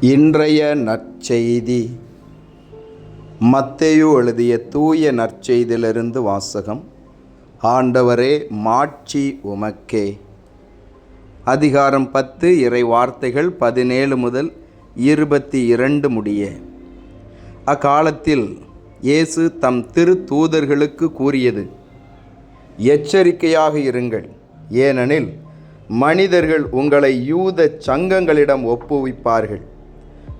இன்றைய நற்செய்தி. மத்தேயு எழுதிய தூய நற்செய்தியிலிருந்து வாசகம் ஆண்டவரே மாட்சி உமக்கே. அதிகாரம் பத்து இறை வார்த்தைகள் பதினேழு முதல் இருபத்தி இரண்டு முடிய. அக்காலத்தில் இயேசு தம் திரு தூதர்களுக்கு கூறியது எச்சரிக்கையாக இருங்கள். ஏனெனில் மனிதர்கள் உங்களை யூத சங்கங்களிடம் ஒப்புவிப்பார்கள்.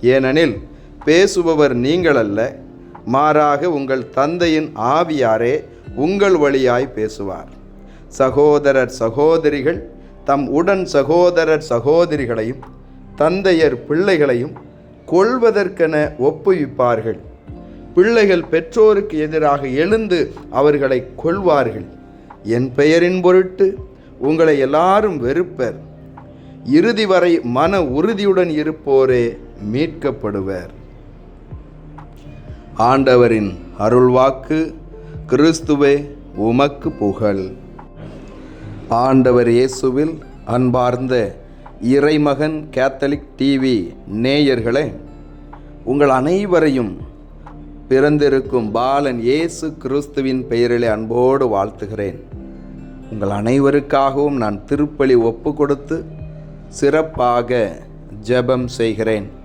ஏனெனில் பேசுபவர் நீங்கள் அல்ல மாறாக உங்கள் தந்தையின் ஆவியாரே உங்கள் வழியாய் பேசுவார். சகோதரர் சகோதரிகள் தம் உடன் சகோதரர் சகோதரிகளையும் தந்தையர் பிள்ளைகளையும் கொள்வதற்கென ஒப்புவிப்பார்கள். பிள்ளைகள் பெற்றோருக்கு எதிராக எழுந்து அவர்களை கொள்வார்கள். என் பெயரின் பொருட்டு உங்களை எல்லாரும் வெறுப்பர். இறுதி வரை மன உறுதியுடன் இருப்போரே மீட்கப்படுவர். ஆண்டவரின் அருள்வாக்கு கிறிஸ்துவே உமக்கு புகழ். ஆண்டவர் இயேசுவில் அன்பார்ந்த இறைமகன் கேத்தலிக் டிவி நேயர்களே உங்கள் அனைவரையும் பிறந்திருக்கும் பாலன் இயேசு கிறிஸ்துவின் பெயரிலே அன்போடு வாழ்த்துகிறேன். உங்கள் அனைவருக்காகவும் நான் திருப்பலி ஒப்பு கொடுத்து சிறப்பாக ஜெபம் செய்கிறேன்.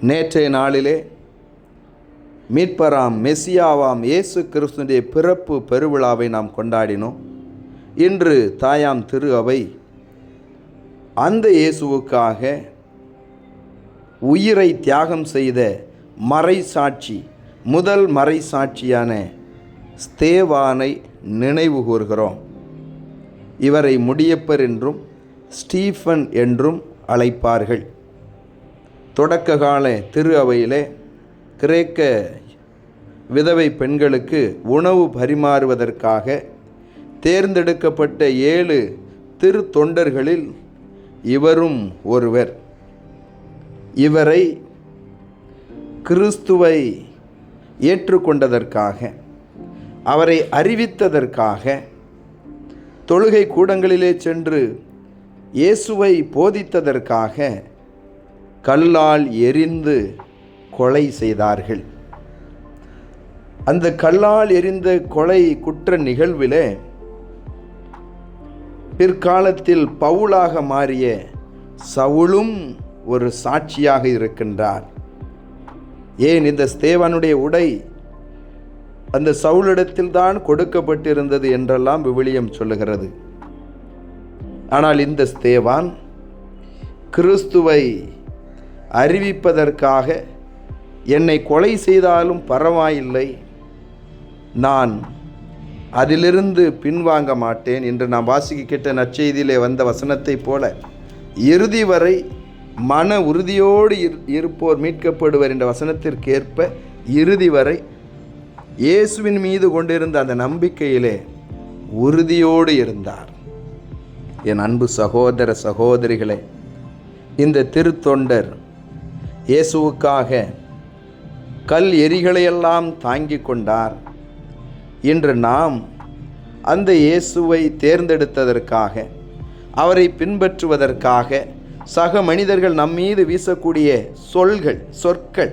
நேற்றைய நாளிலே மீட்பராம் மெசியாவாம் இயேசு கிறிஸ்துடைய பிறப்பு பெருவிழாவை நாம் கொண்டாடினோம். இன்று தாயாம் திரு அவை அந்த இயேசுவுக்காக உயிரை தியாகம் செய்த மறைசாட்சி முதல் மறைசாட்சியான ஸ்தேவானை நினைவு கூர்கிறோம். இவரை முடியப்பர் என்றும் ஸ்டீஃபன் என்றும் அழைப்பார்கள். தொடக்க கால திரு அவையிலே கிரேக்க விதவை பெண்களுக்கு உணவு பரிமாறுவதற்காக தேர்ந்தெடுக்கப்பட்ட ஏழு திரு தொண்டர்களில் இவரும் ஒருவர். இவரை கிறிஸ்துவை ஏற்றுக்கொண்டதற்காக அவரை அறிவித்ததற்காக தொழுகை கூடங்களிலே சென்று இயேசுவை போதித்ததற்காக கல்லால் எரிந்து கொலை செய்தார்கள். அந்த கல்லால் எரிந்த கொலை குற்ற நிகழ்விலே பிற்காலத்தில் பவுலாக மாறிய சவுளும் ஒரு சாட்சியாக இருக்கின்றார். ஏன் இந்த ஸ்தேவனுடைய உடை அந்த சவுளிடத்தில் தான் கொடுக்கப்பட்டிருந்தது என்றெல்லாம் விவிலியம் சொல்லுகிறது. ஆனால் இந்த ஸ்தேவான் கிறிஸ்துவை அறிவிப்பதற்காக என்னை கொலை செய்தாலும் பரவாயில்லை. நான் அதிலிருந்து பின்வாங்க மாட்டேன் என்று நான் வாசிக்க கேட்ட நற்செய்தியிலே வந்த வசனத்தைப் போல இறுதி வரை மன உறுதியோடு இரு இருப்போர் மீட்கப்படுவர் என்ற வசனத்திற்கேற்ப இறுதி வரை இயேசுவின் மீது கொண்டிருந்த அந்த நம்பிக்கையிலே உறுதியோடு இருந்தார். என் அன்பு சகோதர சகோதரிகளே இந்த திருத்தொண்டர் இயேசுவுக்காக கல் எரிகளையெல்லாம் தாங்கிக் கொண்டார். இன்று நாம் அந்த இயேசுவை தேர்ந்தெடுத்ததற்காக அவரை பின்பற்றுவதற்காக சக மனிதர்கள் நம்மீது வீசக்கூடிய சொல்கள் சொற்கள்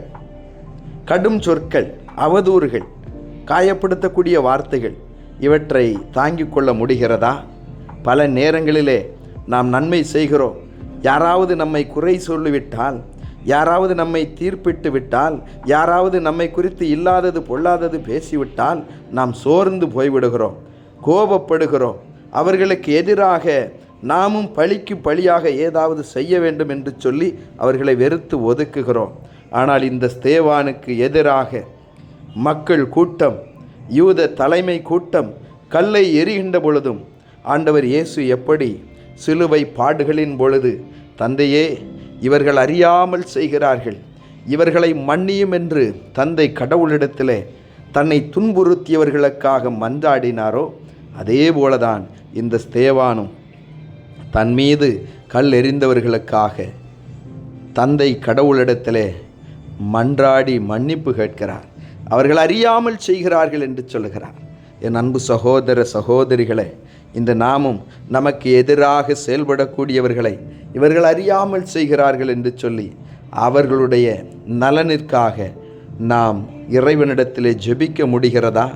கடும் சொற்கள் அவதூறுகள் காயப்படுத்தக்கூடிய வார்த்தைகள் இவற்றை தாங்கிக் கொள்ள முடிகிறதா? பல நேரங்களிலே நாம் நன்மை செய்கிறோம். யாராவது நம்மை குறை சொல்லிவிட்டால் யாராவது நம்மை தீர்ப்பிட்டு விட்டால் யாராவது நம்மை குறித்து இல்லாதது பொல்லாதது பேசிவிட்டால் நாம் சோர்ந்து போய்விடுகிறோம் கோபப்படுகிறோம். அவர்களுக்கு எதிராக நாமும் பழிக்கு பழியாக ஏதாவது செய்ய வேண்டும் என்று சொல்லி அவர்களை வெறுத்து ஒதுக்குகிறோம். ஆனால் இந்த ஸ்தேவானுக்கு எதிராக மக்கள் கூட்டம் யூத தலைமை கூட்டம் கல்லை எரிகின்ற பொழுதும் ஆண்டவர் இயேசு எப்படி சிலுவை பாடுகளின் பொழுது தந்தையே இவர்கள் அறியாமல் செய்கிறார்கள். இவர்களை மன்னியும் என்று தந்தை கடவுளிடத்திலே தன்னை துன்புறுத்தியவர்களுக்காக மன்றாடினாரோ அதே போலதான் இந்த ஸ்தேவானும். தன் மீது கல் எறிந்தவர்களுக்காக தந்தை கடவுளிடத்திலே மன்றாடி மன்னிப்பு கேட்கிறார். அவர்கள் அறியாமல் செய்கிறார்கள் என்று சொல்லுகிறார். என் அன்பு சகோதர சகோதரிகளே இந்த நாமும் நமக்கு எதிராக செயல்படக்கூடியவர்களை இவர்கள் அறியாமல் செய்கிறார்கள் என்று சொல்லி அவர்களுடைய நலனிற்காக நாம் இறைவனிடத்திலே ஜெபிக்க முடிகிறதா?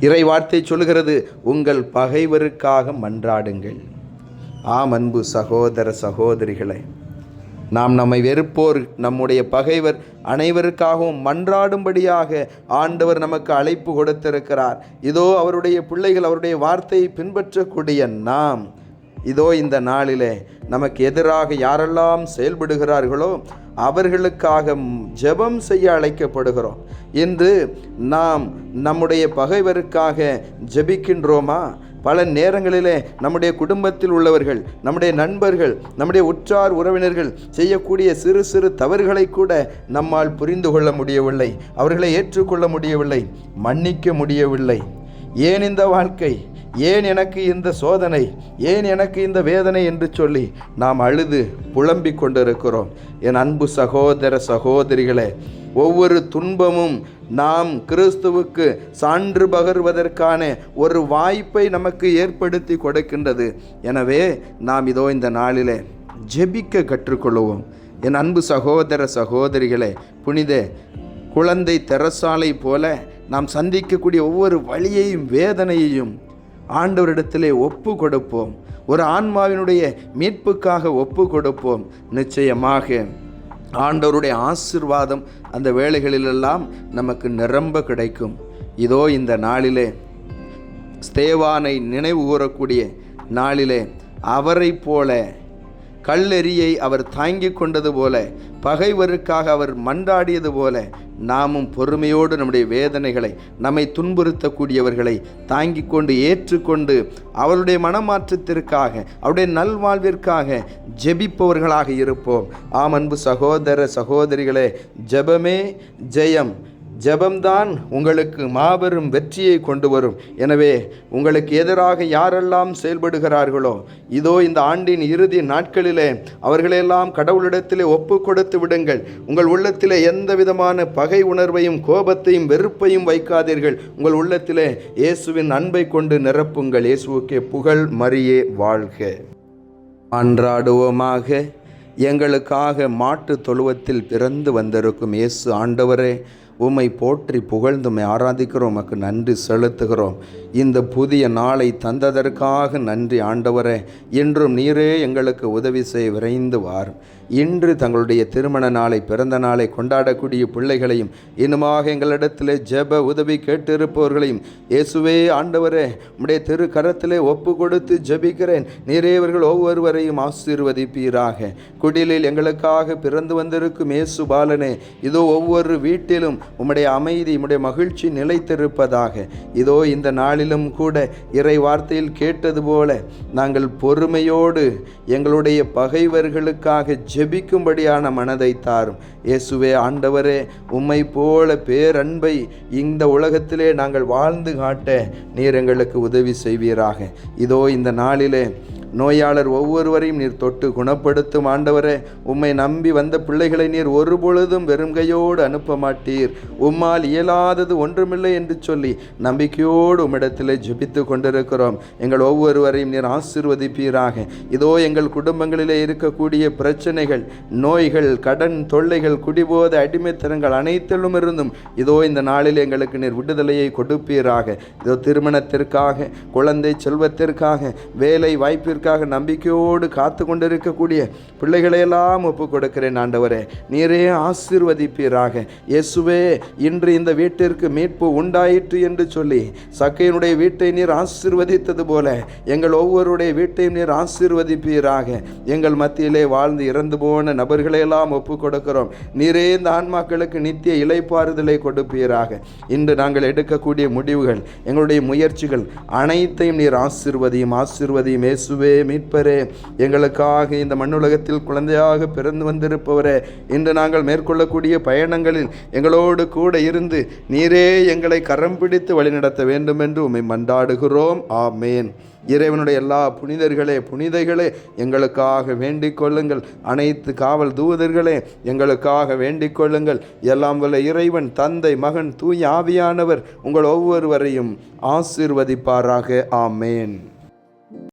இறை வார்த்தை சொல்கிறது உங்கள் பகைவருக்காக மன்றாடுங்கள். ஆம் அன்பு சகோதர சகோதரிகளை நாம் நம்மை வெறுப்போர் நம்முடைய பகைவர் அனைவருக்காகவும் மன்றாடும்படியாக ஆண்டவர் நமக்கு அழைப்பு கொடுத்திருக்கிறார். இதோ அவருடைய பிள்ளைகள் அவருடைய வார்த்தையை பின்பற்றக்கூடிய நாம் இதோ இந்த நாளிலே நமக்கு எதிராக யாரெல்லாம் செயல்படுகிறார்களோ அவர்களுக்காக ஜெபம் செய்ய அழைக்கப்படுகிறோம். இன்று நாம் நம்முடைய பகைவருக்காக ஜெபிக்கின்றோமா? பல நேரங்களிலே நம்முடைய குடும்பத்தில் உள்ளவர்கள் நம்முடைய நண்பர்கள் நம்முடைய உற்றார் உறவினர்கள் செய்யக்கூடிய சிறு சிறு தவறுகளை கூட நம்மால் புரிந்து கொள்ள முடியவில்லை அவர்களை ஏற்றுக்கொள்ள முடியவில்லை மன்னிக்க முடியவில்லை. ஏன் இந்த வாழ்க்கை? ஏன் எனக்கு இந்த சோதனை? ஏன் எனக்கு இந்த வேதனை என்று சொல்லி நாம் அழுது புலம்பிக் கொண்டிருக்கிறோம். என் அன்பு சகோதர சகோதரிகளே ஒவ்வொரு துன்பமும் நாம் கிறிஸ்துவுக்கு சான்று பகர்வதற்கான ஒரு வாய்ப்பை நமக்கு ஏற்படுத்தி கொடுக்கின்றது. எனவே நாம் இதோ இந்த நாளிலே ஜெபிக்க கற்றுக்கொள்வோம். என் அன்பு சகோதர சகோதரிகளே புனித குழந்தை தெரசாலை போல நாம் சந்திக்கக்கூடிய ஒவ்வொரு வழியையும் வேதனையையும் ஆண்டவரிடத்திலே ஒப்பு கொடுப்போம். ஒரு ஆன்மாவினுடைய மீட்புக்காக ஒப்பு கொடுப்போம். நிச்சயமாக ஆண்டவருடைய ஆசிர்வாதம் அந்த வேலைகளிலெல்லாம் நமக்கு நிரம்ப கிடைக்கும். இதோ இந்த நாளிலே ஸ்தேவானை நினைவு கூறக்கூடிய நாளிலே அவரைப் போல கல்லெறியை அவர் தாங்கிக் கொண்டது போல பகைவருக்காக அவர் மன்றாடியது போல நாமும் பொறுமையோடு நம்முடைய வேதனைகளை நம்மை துன்புறுத்தக்கூடியவர்களை தாங்கிக் கொண்டு ஏற்றுக்கொண்டு அவருடைய மனமாற்றத்திற்காக அவருடைய நல்வாழ்விற்காக ஜெபிப்பவர்களாக இருப்போம். ஆம் அன்பு சகோதர சகோதரிகளே ஜெபமே ஜெயம். ஜெபம்தான் உங்களுக்கு மாபெரும் வெற்றியை கொண்டு வரும். எனவே உங்களுக்கு எதிராக யாரெல்லாம் செயல்படுகிறார்களோ இதோ இந்த ஆண்டின் இறுதி நாட்களிலே அவர்களெல்லாம் கடவுளிடத்திலே ஒப்பு கொடுத்து விடுங்கள். உங்கள் உள்ளத்திலே எந்த விதமான பகை உணர்வையும் கோபத்தையும் வெறுப்பையும் வைக்காதீர்கள். உங்கள் உள்ளத்திலே இயேசுவின் அன்பை கொண்டு நிரப்புங்கள். இயேசுவுக்கே புகழ் மரியே வாழ்க. அன்றாடுவோமாக எங்களுக்காக மாட்டு தொழுவத்தில் பிறந்து வந்திருக்கும் இயேசு ஆண்டவரே உம்மை போற்றி புகழ்ந்துமை ஆராதிக்கிறோம் உமக்கு நன்றி செலுத்துகிறோம். இந்த புதிய நாளை தந்ததற்காக நன்றி ஆண்டவரே இன்றும் நீரே எங்களுக்கு உதவி செய்ய விரைந்து வாரும் இன்று தங்களுடைய திருமண நாளை பிறந்த நாளை கொண்டாடக்கூடிய பிள்ளைகளையும் இன்னுமாக எங்களிடத்திலே ஜெப உதவி கேட்டிருப்பவர்களையும் இயேசுவே ஆண்டவரே உடைய திரு கரத்திலே ஒப்பு கொடுத்து ஜெபிக்கிறேன். நீரே இவர்கள் ஒவ்வொருவரையும் ஆசீர்வதிப்பீராக. குடிலில் எங்களுக்காக பிறந்து வந்திருக்கும் இயேசு பாலனே இதோ ஒவ்வொரு வீட்டிலும் உம்முடைய அமைதி உம்முடைய மகிழ்ச்சி நிலைத்திருப்பதாக. இதோ இந்த நாளிலும் கூட இறை வார்த்தையில் கேட்டது போல நாங்கள் பொறுமையோடு எங்களுடைய பகைவர்களுக்காக ஜெபிக்கும்படியான மனதை தாரும். இயேசுவே ஆண்டவரே உம்மை போல பேரன்பை இந்த உலகத்திலே நாங்கள் வாழ்ந்து காட்ட நீர் எங்களுக்கு உதவி செய்வீராக. இதோ இந்த நாளிலே நோயாளர் ஒவ்வொருவரையும் நீர் தொட்டு குணப்படுத்தும் ஆண்டவரே. உம்மை நம்பி வந்த பிள்ளைகளை நீர் ஒருபொழுதும் வெறுங்கையோடு அனுப்ப மாட்டீர். உம்மால் இயலாதது ஒன்றுமில்லை என்று சொல்லி நம்பிக்கையோடு உம்மிடத்திலே ஜெபித்து கொண்டிருக்கிறோம். எங்கள் ஒவ்வொருவரையும் நீர் ஆசீர்வதிப்பீராக. இதோ எங்கள் குடும்பங்களிலே இருக்கக்கூடிய பிரச்சனைகள் நோய்கள் கடன் தொல்லைகள் குடிபோத அடிமைத்தனங்கள் அனைத்திலும் இருந்தும் இதோ இந்த நாளில் எங்களுக்கு நீர் விடுதலையை கொடுப்பீராக. இதோ திருமணத்திற்காக குழந்தை செல்வத்திற்காக வேலை வாய்ப்பிற்கு வாய்ப்பிற்காக நம்பிக்கையோடு காத்து கொண்டிருக்கக்கூடிய பிள்ளைகளையெல்லாம் ஒப்பு கொடுக்கிறேன் ஆண்டவரே. நீரே ஆசீர்வதிப்பீராக. இயேசுவே இன்று இந்த வீட்டிற்கு மீட்பு உண்டாயிற்று என்று சொல்லி சக்கையினுடைய வீட்டை நீர் ஆசீர்வதித்தது போல எங்கள் ஒவ்வொருடைய வீட்டையும் நீர் ஆசீர்வதிப்பீராக. எங்கள் மத்தியிலே வாழ்ந்து இறந்து போன நபர்களையெல்லாம் ஒப்பு கொடுக்கிறோம் நீரே இந்த ஆன்மாக்களுக்கு நித்திய இலைப்பாறுதலை கொடுப்பீராக. இன்று நாங்கள் எடுக்கக்கூடிய முடிவுகள் எங்களுடைய முயற்சிகள் அனைத்தையும் நீர் ஆசிர்வதையும் ஆசீர்வதியும். இயேசுவே மீட்பரே எங்களுக்காக இந்த மண்ணுலகத்தில் குழந்தையாக பிறந்து வந்திருப்பவரே இன்று நாங்கள் மேற்கொள்ளக்கூடிய பயணங்களில் எங்களோடு கூட இருந்து நீரே எங்களை கரம் பிடித்து வழிநடத்த வேண்டும் என்று உம்மை மன்றாடுகிறோம். ஆமேன். இறைவனுடைய எல்லா புனிதர்களே புனிதைகளே எங்களுக்காக வேண்டிக் கொள்ளுங்கள். அனைத்து காவல் தூதர்களே எங்களுக்காக வேண்டிக் கொள்ளுங்கள். எல்லாம் வல்ல இறைவன் தந்தை மகன் தூய் ஆவியானவர் உங்கள் ஒவ்வொருவரையும் ஆசீர்வதிப்பாராக. ஆமேன்.